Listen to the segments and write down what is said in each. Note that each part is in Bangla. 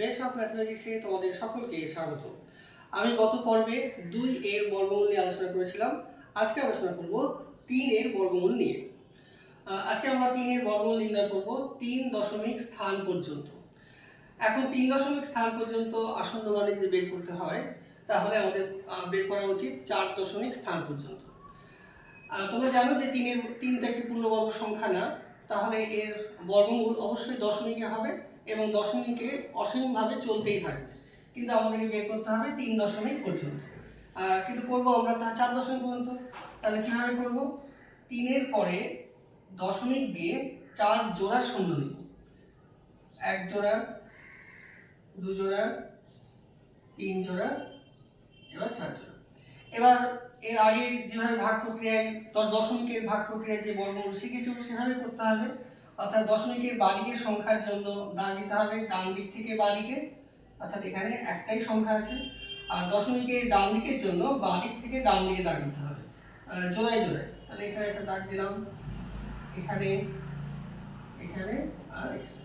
বেস্ট অফ ম্যাথমেটিক্সে তোমাদের সকলকে স্বাগত। আমি গত পর্বে দুই এর বর্গমূল নিয়ে আলোচনা করেছিলাম। আজকে আলোচনা করব তিন এর বর্গমূল নিয়ে। আজকে আমরা তিন এর বর্গমূল নির্ণয় করব তিন দশমিক স্থান পর্যন্ত। এখন তিন দশমিক স্থান পর্যন্ত আসন্ন মানে যদি বের করতে হয়, তাহলে আমাদের বের করা উচিত চার দশমিক স্থান পর্যন্ত। তোমরা জানো যে তিনের, তিন তো একটি পূর্ণবর্গ সংখ্যা না, তাহলে এর বর্গমূল অবশ্যই দশমিকে হবে। এবং দশমিকে অসীমভাবে চলতেই থাকবে। কিন্তু আমাদেরকে বের করতে হবে তিন দশমিক পর্যন্ত। কিন্তু করব আমরা তা চার দশমিক পর্যন্ত? তাহলে কীভাবে করব? তিনের পরে দশমিক দিয়ে চার জোড়া শূন্য নিব। এক জোড়া, দু জোড়া, তিন জোড়া, এবার চার জোড়া। এবার এর আগে যেভাবে ভাগ প্রক্রিয়ায়, দশ দশমিকের ভাগ প্রক্রিয়ায় যে বর্গমূল শিখেছি, সেভাবে করতে হবে। অর্থাৎ দশমিকের বাদিকের সংখ্যার জন্য দাগ দিতে হবে, ডান দিক থেকে বাদিকে অর্থাৎ এখানে একটাই সংখ্যা আছে। আর দশমিকের ডান দিকের জন্য বাঁ দিক থেকে ডান দিকে দাগ দিতে হবে। জোড়ায় জোড়ায়। তাহলে এখানে একটা দাগ দিলাম। এখানে এখানে আর এখানে।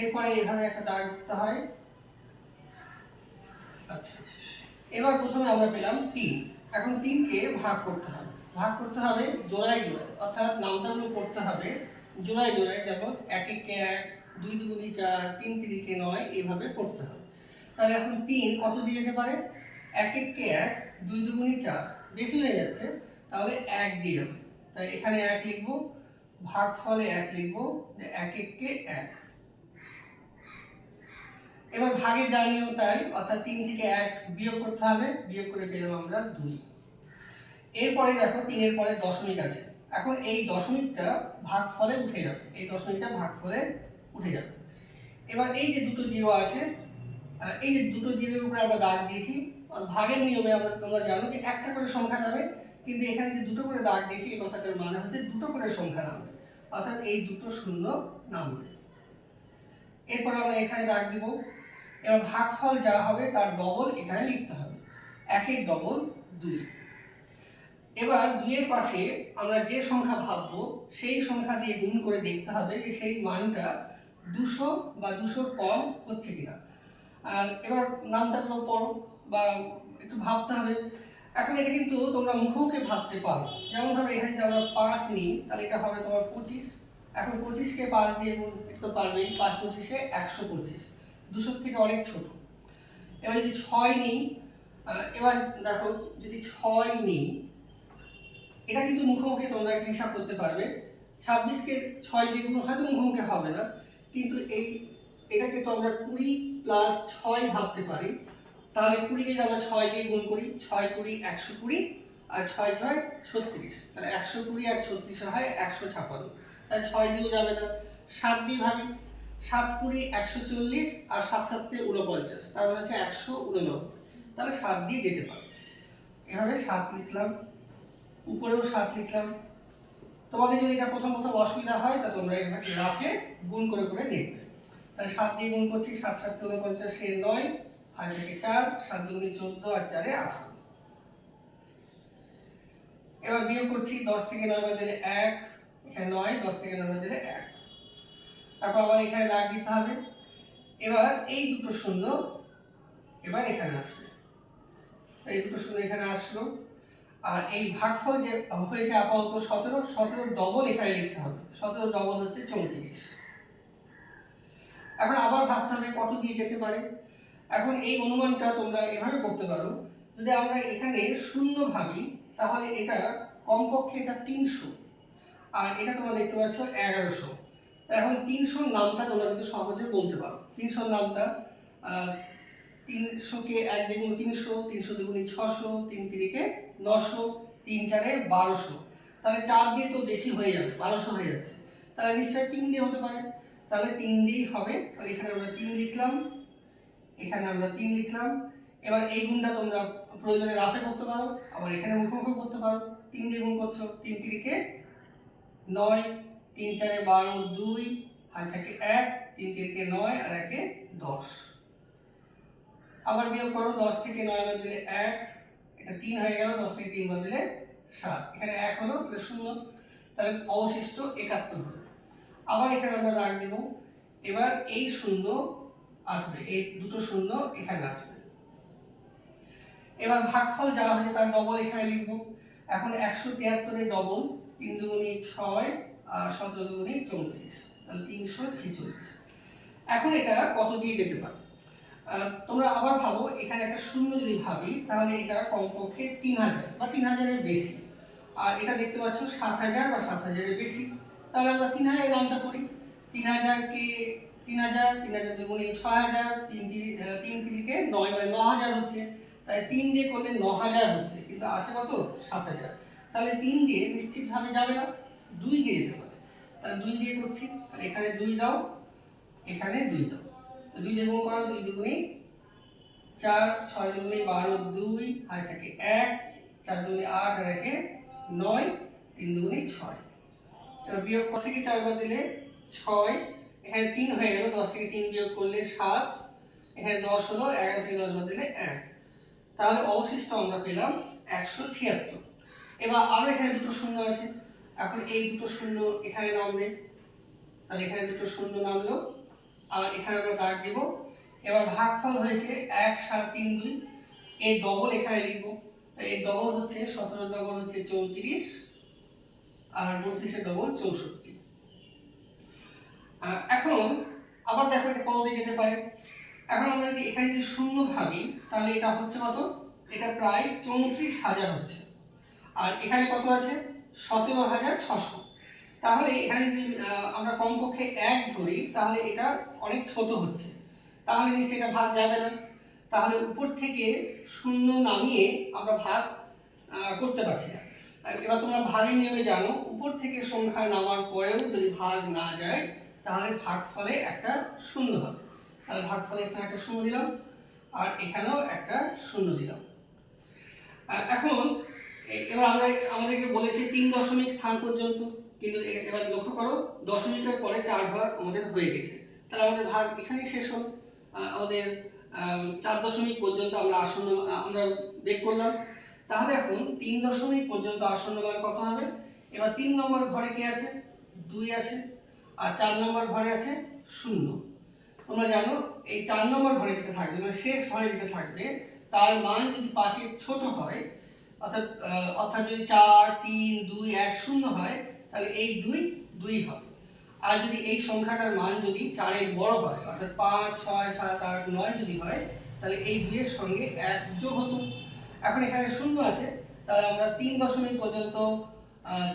এরপরে এভাবে একটা দাগ দিতে হয়। আচ্ছা। এবার প্রথমে আমরা পেলাম তিন। এখন তিনকে ভাগ করতে হবে। ভাগ করতে হবে জোড়ায় জোড়ায়। অর্থাৎ নামতাগুলো করতে হবে জোড়ায় জোড়ায় যেমন এক একে এক, দুই দুগুণি চার, তিন তিরিকে নয় এইভাবে করতে হবে। তাহলে এখন তিন কত দিয়ে যেতে পারে? এক একে এক, দুই দুগুণি চার, বেশি হয়ে যাচ্ছে, তাহলে এক দিয়ে যাবে তাই এখানে এক লিখব ভাগ ফলে এক লিখব এক একে এক। এবার ভাগে যা নিয়ম তাই, অর্থাৎ তিন থেকে এক বিয়োগ করতে হবে, বিয়োগ করে পেলাম আমরা দুই। এরপরে দেখো তিনের পরে দশমিক আছে। এখন এই দশমিকটা ভাগ ফলে উঠে যাবে। এই দশমিকটা ভাগ ফলে উঠে যাবে। এবার এই যে দুটো জিরো আছে এই যে দুটো জিরোর উপরে আমরা দাগ দিয়েছি ভাগের নিয়মে আমরা তোমরা জানো যে একটা করে সংখ্যা নামে, কিন্তু এখানে যে দুটো করে দাগ দিয়েছি, এই কথাটার মানে হচ্ছে দুটো করে সংখ্যা নামবে অর্থাৎ এই দুটো শূন্য নামবে। এরপর আমরা এখানে দাগ দিব। এবার ভাগফল যা হবে তার ডবল এখানে লিখতে হবে। একের ডবল দুই। এবার দুইয়ের পাশে আমরা যে সংখ্যা ভাববো, সেই সংখ্যা দিয়ে গুণ করে দেখতে হবে যে সেই মানটা দুশো বা দুশোর কম হচ্ছে কিনা। এবার নামটাগুলো পড়ো বা একটু ভাবতে হবে। এখন এটা কিন্তু তোমরা মুখোমুখি ভাবতে পারো। যেমন ধরো এখানে যদি আমরা পাঁচ নিই, তাহলে এটা হবে তোমার পঁচিশ। এখন পঁচিশকে পাঁচ দিয়ে গুণ করতে পারবেই পাঁচ পঁচিশে একশো পঁচিশ। দুশোর থেকে অনেক ছোট। এবার যদি ছয় নিই এবার দেখো যদি ছয় নিই এটা কিন্তু মুখোমুখি তোমরা একটা হিসাব করতে পারবে। ছাব্বিশকে ছয় দিয়ে গুণ, হয়তো মুখোমুখি হবে না, কিন্তু এই, এটাকে তো আমরা কুড়ি প্লাস ছয় ভাবতে পারি। তাহলে কুড়িকে যদি আমরা ছয় দিয়ে গুণ করি, ছয় কুড়ি একশো কুড়ি আর ছয় ছয় ছত্রিশ। তাহলে একশো কুড়ি আর ছত্রিশ হয় একশো ছাপান্ন। তাহলে ছয় দিয়েও যাবে না, সাত দিয়ে ভাবি। সাত কুড়ি একশো চল্লিশ আর সাত সাতে উনপঞ্চাশ তার মানে হচ্ছে একশো উননব্বই তাহলে সাত দিয়ে যেতে পারে। এভাবে সাত লিখলাম। উপরেও সাত লিখলাম। তোমাদের যদি এটা প্রথম প্রথম অসুবিধা হয়, তা তোমরা এভাবে রাখে গুণ করে করে দেখবে। তাহলে সাত দিয়ে গুণ করছি, সাত সাত উনপঞ্চাশ নয়, আর থেকে চার, সাত দুগুণে চোদ্দ আর চারে আঠারো। এবার বিয়োগ করছি দশ থেকে নয় বাদ দিলে এক, এখানে নয়, দশ থেকে নয় বাদ দিলে এক। তারপর আবার এখানে দাগ দিতে হবে। এবার এই দুটো শূন্য এবার এখানে আসবে। এই দুটো শূন্য এখানে আসলো। আর এই ভাগফল যে হয়েছে আপাতত সতেরো সতেরো ডবল এখানে লিখতে হবে। সতেরো ডবল হচ্ছে চৌত্রিশ। এখন আবার ভাবতে হবে কত দিয়ে যেতে পারে। এখন এই অনুমানটা তোমরা এভাবে করতে পারো, যদি আমরা এখানে শূন্য ভাবি, তাহলে এটা কমপক্ষে এটা তিনশো। আর এটা তোমরা দেখতে পাচ্ছ এগারোশো। এখন তিনশোর নামটা তোমরা কিন্তু সহজে বলতে পারো। তিনশোর নামটা তিনশোকে এক দ্বিগুণ তিনশো তিনশো দ্বিগুণে ছশো, তিন তিরিকে নশো, তিন চারে বারোশো। তাহলে চার দিয়ে তো বেশি হয়ে যাবে, বারোশো হয়ে যাচ্ছে। তাহলে নিশ্চয়ই তিন দিয়ে হতে পারে। তাহলে তিন দিয়েই হবে। তাহলে এখানে আমরা তিন লিখলাম, এখানে আমরা তিন লিখলাম। এবার এই গুণটা তোমরা প্রয়োজনে রাফে করতে পারো, আবার এখানে মুখোমুখি করতে পারো। তিন দিয়ে গুণ করছ, তিন তিরিকে নয়, তিন চারে বারো, দুই, আর থাকে এক, তিন তিরিকে নয়, আর একে দশ। আবার বিয়োগ করো, দশ থেকে নয় দিলে এক এটা তিন হয়ে গেল, দশ থেকে তিন বাদ দিলে সাত। এখানে এক হলো, তাহলে শূন্য। তাহলে অবশিষ্ট একাত্তর হলো। আবার এখানে আমরা দাগ দেব। এবার এই শূন্য আসবে, এই দুটো শূন্য এখানে আসবে। এবার ভাগফল যা হয়েছে তার ডবল এখানে লিখব। এখন একশো তিয়াত্তরের ডবল, তিন দুগুণি ছয় আর সতেরো দুগুণি চৌত্রিশ। তাহলে তিনশো ছেচল্লিশ। এখন এটা কত দিয়ে যেতে পারে? তোমরা আবার ভাবো, এখানে একটা শূন্য যদি ভাবি, তাহলে এটা কমপক্ষে তিন হাজার বা তিন হাজারের বেশি। আর এটা দেখতে পাচ্ছ সাত হাজার বা সাত হাজারের বেশি। তাহলে আমরা তিন হাজারের নামটা করি। তিন হাজারকে তিন হাজার তিন হাজার দুগুণে ছয় হাজার, তিন তিন তিরিকে নয় মানে ন হাজার হচ্ছে। তাই তিন দিয়ে করলে ন হাজার হচ্ছে, কিন্তু আছে কত? সাত হাজার। তাহলে তিন দিয়ে নিশ্চিতভাবে যাবে না, দুই দিয়ে যেতে পারে। তাহলে দুই দিয়ে করছি, তাহলে এখানে দুই দাও, এখানে দুই দাও। দুই দিয়ে করো, দুই দুগুণে চার, ছয় দুগুণে বারো, দুই হাই থাকে এক, চার দুগুণে আট, আর একে নয়, তিন দুগুণে ছয়। এবার বিয়োগ কত থেকে চারবার দিলে ছয়, এখানে তিন হয়ে গেল, দশ থেকে তিন বিয়োগ করলে সাত, এখানে দশ হলো, এগারো থেকে দশ বার দিলে এক। তাহলে অবশিষ্ট আমরা পেলাম একশো ছিয়াত্তর। এবার আরও এখানে দুটো শূন্য আছে। এখন এই দুটো শূন্য এখানে নামবে। তাহলে এখানে দুটো শূন্য নামলো। আর এখানে আমরা দাগ দিব। এবার ভাগফল হয়েছে এক, সাত, তিন, দুই। এর ডবল এখানে লিখব। এর ডবল হচ্ছে সতেরো ডবল হচ্ছে চৌত্রিশ আর বত্রিশের ডবল চৌষট্টি। এখন আবার দেখো এটা কত যেতে পারে। এখন আমরা যদি এখানে যদি শূন্য ভাবি, তাহলে এটা হচ্ছে কত? এটা প্রায় চৌত্রিশ হাজার হচ্ছে। আর এখানে কত আছে? সতেরো হাজার ছশো। তাহলে এখানে যদি আমরা কমপক্ষে এক ধরি, তাহলে এটা অনেক ছোট হচ্ছে। তাহলে নিশ্চয়ই এটা ভাগ যাবে না। তাহলে উপর থেকে শূন্য নামিয়ে আমরা ভাগ করতে পারছি না। এবার তোমরা ভাগের নিয়মে জানো, উপর থেকে সংখ্যা নামার পরেও যদি ভাগ না যায়, তাহলে ভাগ ফলে একটা শূন্য হবে। তাহলে ভাগ ফলে এখানে একটা শূন্য দিলাম, আর এখানেও একটা শূন্য দিলাম। এখন এবার আমরা আমাদেরকে বলেছে তিন দশমিক স্থান পর্যন্ত। কিন্তু এবার লক্ষ্য করো, দশমিকের পরে চার ভাগ আমাদের হয়ে গেছে। তাহলে আমাদের ভাগ এখানেই শেষ হল। আমাদের চার দশমিক পর্যন্ত আমরা আসন্ন আমরা বের করলাম। তাহলে এখন তিন দশমিক পর্যন্ত আসন্ন মান কত হবে? এবার তিন নম্বর ঘরে কে আছে? দুই আছে। আর চার নম্বর ঘরে আছে শূন্য। তোমরা জানো, এই চার নম্বর ঘরে যেটা থাকবে মানে শেষ ঘরে যেটা থাকবে, তার মান যদি পাঁচের ছোট হয়, অর্থাৎ অর্থাৎ যদি চার, তিন, দুই, এক শূন্য হয় তাহলে এই দুই দুই হবে। আর যদি এই সংখ্যাটার মান যদি চারের বড় হয়, অর্থাৎ পাঁচ, ছয়, সাত, আট, নয় যদি হয়, তাহলে এই দুইয়ের সঙ্গে এক যোগ হতো। এখন এখানে শূন্য আছে, তাহলে আমরা তিন দশমিক পর্যন্ত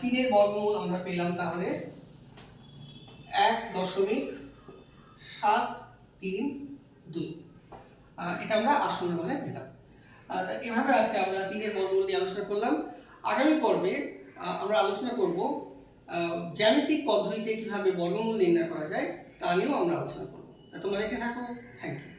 তিনের বর্গমূল আমরা পেলাম তাহলে এক দশমিক সাত তিন দুই। এটা আমরা আসন্ন মানে পেলাম। এভাবে আজকে আমরা তিনের বর্গমূল নিয়ে আলোচনা করলাম। আগামী পর্বে আমরা আলোচনা করব জ্যামিতিক পদ্ধতিতে কীভাবে বর্গমূল নির্ণয় করা যায় তা নিয়েও আমরা আলোচনা করব। তোমাদেরকে থাকো। Thank you